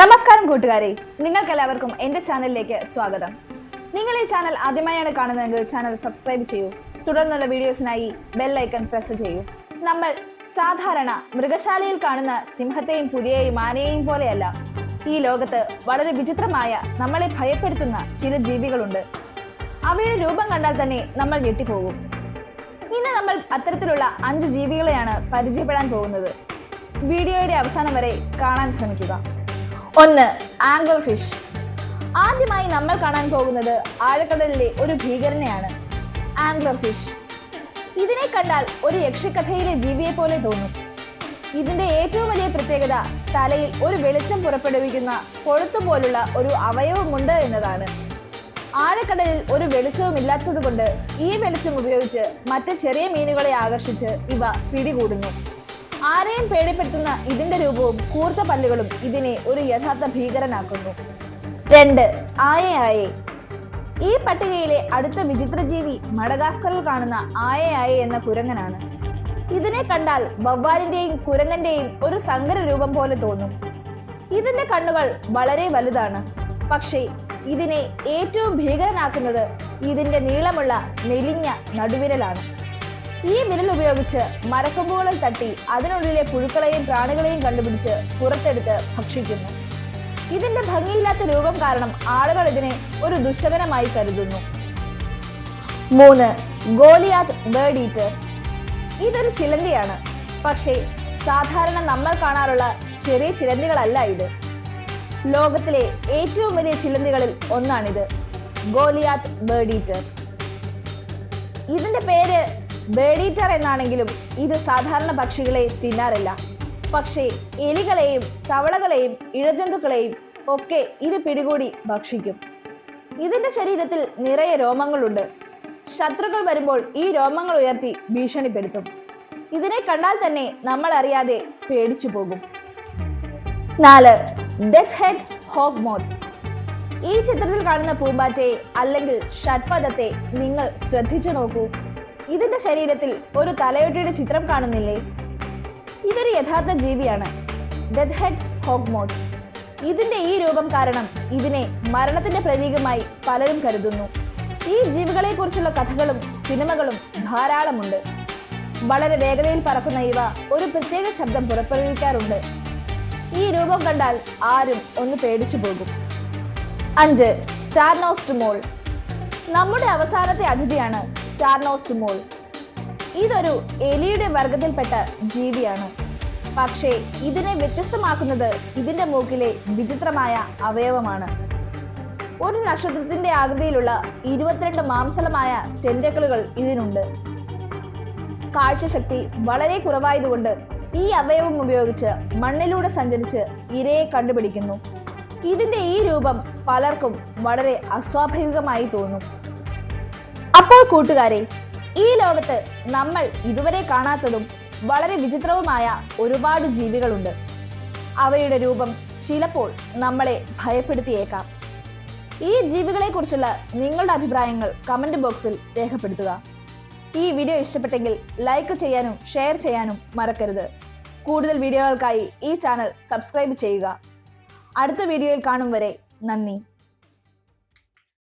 നമസ്കാരം കൂട്ടുകാരെ. നിങ്ങൾക്ക് എല്ലാവർക്കും എന്റെ ചാനലിലേക്ക് സ്വാഗതം. നിങ്ങൾ ഈ ചാനൽ ആദ്യമായാണ് കാണുന്നതെങ്കിൽ ചാനൽ സബ്സ്ക്രൈബ് ചെയ്യൂ. തുടർന്നുള്ള വീഡിയോസിനായി ബെല്ലൈക്കൺ പ്രസ് ചെയ്യൂ. നമ്മൾ സാധാരണ മൃഗശാലയിൽ കാണുന്ന സിംഹത്തെയും പുലിയെയും ആനയെയും പോലെയല്ല. ഈ ലോകത്ത് വളരെ വിചിത്രമായ നമ്മളെ ഭയപ്പെടുത്തുന്ന ചില ജീവികളുണ്ട്. അവയുടെ രൂപം കണ്ടാൽ തന്നെ നമ്മൾ ഞെട്ടിപ്പോകും. ഇന്ന് നമ്മൾ അത്തരത്തിലുള്ള അഞ്ച് ജീവികളെയാണ് പരിചയപ്പെടാൻ പോകുന്നത്. വീഡിയോയുടെ അവസാനം വരെ കാണാൻ ശ്രമിക്കുക. ഒന്ന് ആംഗൽ ഫിഷ് ആദ്യമായി നമ്മൾ കാണാൻ പോകുന്നത് ആഴക്കടലിലെ ഒരു ഭീകരനെയാണ്. ആംഗ്ലർ ഫിഷ് ഇതിനെ കണ്ടാൽ ഒരു യക്ഷിക്കഥയിലെ ജീവിയെ പോലെ തോന്നും. ഇതിന്റെ ഏറ്റവും വലിയ പ്രത്യേകത തലയിൽ ഒരു വെളിച്ചം പുറപ്പെടുവിക്കുന്ന കൊഴുത്തു പോലുള്ള ഒരു അവയവമുണ്ട് എന്നതാണ്. ആഴക്കടലിൽ ഒരു വെളിച്ചവും ഇല്ലാത്തതുകൊണ്ട് ഈ വെളിച്ചം ഉപയോഗിച്ച് മറ്റ് ചെറിയ മീനുകളെ ആകർഷിച്ച് ഇവ പിടികൂടുന്നു. ആരെയും പേടിപ്പെടുത്തുന്ന ഇതിന്റെ രൂപവും കൂർത്ത പല്ലുകളും ഇതിനെ ഒരു യഥാർത്ഥ ഭീകരനാക്കുന്നു. രണ്ട് ആയെ ആയെ. ഈ പട്ടികയിലെ അടുത്ത വിചിത്ര ജീവി മഡഗാസ്കറിൽ കാണുന്ന ആയെ ആയെ എന്ന കുരങ്ങനാണ്. ഇതിനെ കണ്ടാൽ വവ്വാലിന്റെയും കുരങ്ങന്റെയും ഒരു സങ്കര രൂപം പോലെ തോന്നും. ഇതിന്റെ കണ്ണുകൾ വളരെ വലുതാണ്. പക്ഷേ ഇതിനെ ഏറ്റവും ഭീകരനാക്കുന്നത് ഇതിന്റെ നീളമുള്ള മെലിഞ്ഞ നടുവിരലാണ്. ഈ വിരൽ ഉപയോഗിച്ച് മരക്കൊമ്പുകളിൽ തട്ടി അതിനുള്ളിലെ പുഴുക്കളെയും പ്രാണികളെയും കണ്ടുപിടിച്ച് പുറത്തെടുത്ത് ഭക്ഷിക്കുന്നു. ഇതിന്റെ ഭംഗിയില്ലാത്ത രൂപം കാരണം ആളുകൾ ഇതിനെ ഒരു ദുശകനമായി കരുതുന്നു. മൂന്ന് ഗോലിയാത്ത് ബേർഡ് ഈറ്റർ ഇതൊരു ചിലന്തിയാണ്. പക്ഷേ സാധാരണ നമ്മൾ കാണാറുള്ള ചെറിയ ചിലന്തികളല്ല ഇത്. ലോകത്തിലെ ഏറ്റവും വലിയ ചിലന്തികളിൽ ഒന്നാണിത്. ഗോലിയാത്ത് ബേർഡ് ഈറ്റർ ഇതിന്റെ പേര് ബേർഡ് ഈറ്റർ എന്നാണെങ്കിലും ഇത് സാധാരണ പക്ഷികളെ തിന്നാറില്ല. പക്ഷേ എലികളെയും തവളകളെയും ഇഴജന്തുക്കളെയും ഒക്കെ ഇത് പിടികൂടി ഭക്ഷിക്കും. ഇതിന്റെ ശരീരത്തിൽ നിറയെ രോമങ്ങളുണ്ട്. ശത്രുക്കൾ വരുമ്പോൾ ഈ രോമങ്ങൾ ഉയർത്തി ഭീഷണിപ്പെടുത്തും. ഇതിനെ കണ്ടാൽ തന്നെ നമ്മൾ അറിയാതെ പേടിച്ചു പോകും. നാല് ഡെത്ത് ഹെഡ് ഹോഗ് മോത്ത് ഈ ചിത്രത്തിൽ കാണുന്ന പൂമ്പാറ്റയെ അല്ലെങ്കിൽ ഷഡ്പദത്തെ നിങ്ങൾ ശ്രദ്ധിച്ചു നോക്കൂ. ഇതിന്റെ ശരീരത്തിൽ ഒരു തലയോട്ടിയുടെ ചിത്രം കാണുന്നില്ലേ? ഇതൊരു യഥാർത്ഥ ജീവിയാണ് ഡെത്ത് ഹെഡ് ഹോഗ്മോത്ത് ഇതിന്റെ ഈ രൂപം കാരണം ഇതിനെ മരണത്തിന്റെ പ്രതീകമായി പലരും കരുതുന്നു. ഈ ജീവികളെ കുറിച്ചുള്ള കഥകളും സിനിമകളും ധാരാളമുണ്ട്. വളരെ വേഗതയിൽ പറക്കുന്ന ഇവ ഒരു പ്രത്യേക ശബ്ദം പുറപ്പെടുവിക്കാറുണ്ട്. ഈ രൂപം കണ്ടാൽ ആരും ഒന്ന് പേടിച്ചു പോകും. അഞ്ച് സ്റ്റാർ നോസ്റ്റ് മോൾ നമ്മുടെ അവസാനത്തെ അതിഥിയാണ് സ്റ്റാർ മോൾ ഇതൊരു എലിയുടെ വർഗത്തിൽപ്പെട്ട ജീവിയാണ്. പക്ഷേ ഇതിനെ വ്യത്യസ്തമാക്കുന്നത് ഇതിന്റെ മൂക്കിലെ വിചിത്രമായ അവയവമാണ്. ഒരു നക്ഷത്രത്തിന്റെ ആകൃതിയിലുള്ള ഇരുപത്തിരണ്ട് മാംസളമായ ടെൻഡക്കിളുകൾ ഇതിനുണ്ട്. കാഴ്ചശക്തി വളരെ കുറവായതുകൊണ്ട് ഈ അവയവം ഉപയോഗിച്ച് മണ്ണിലൂടെ സഞ്ചരിച്ച് ഇരയെ കണ്ടുപിടിക്കുന്നു. ഇതിന്റെ ഈ രൂപം പലർക്കും വളരെ അസ്വാഭാവികമായി തോന്നും. അപ്പോൾ കൂട്ടുകാരെ ഈ ലോകത്ത് നമ്മൾ ഇതുവരെ കാണാത്തതും വളരെ വിചിത്രവുമായ ഒരുപാട് ജീവികളുണ്ട്. അവയുടെ രൂപം ചിലപ്പോൾ നമ്മളെ ഭയപ്പെടുത്തിയേക്കാം. ഈ ജീവികളെ കുറിച്ചുള്ള നിങ്ങളുടെ അഭിപ്രായങ്ങൾ കമന്റ് ബോക്സിൽ രേഖപ്പെടുത്തുക. ഈ വീഡിയോ ഇഷ്ടപ്പെട്ടെങ്കിൽ ലൈക്ക് ചെയ്യാനും ഷെയർ ചെയ്യാനും മറക്കരുത്. കൂടുതൽ വീഡിയോകൾക്കായി ഈ ചാനൽ സബ്സ്ക്രൈബ് ചെയ്യുക. അടുത്ത വീഡിയോയിൽ കാണും വരെ നന്ദി.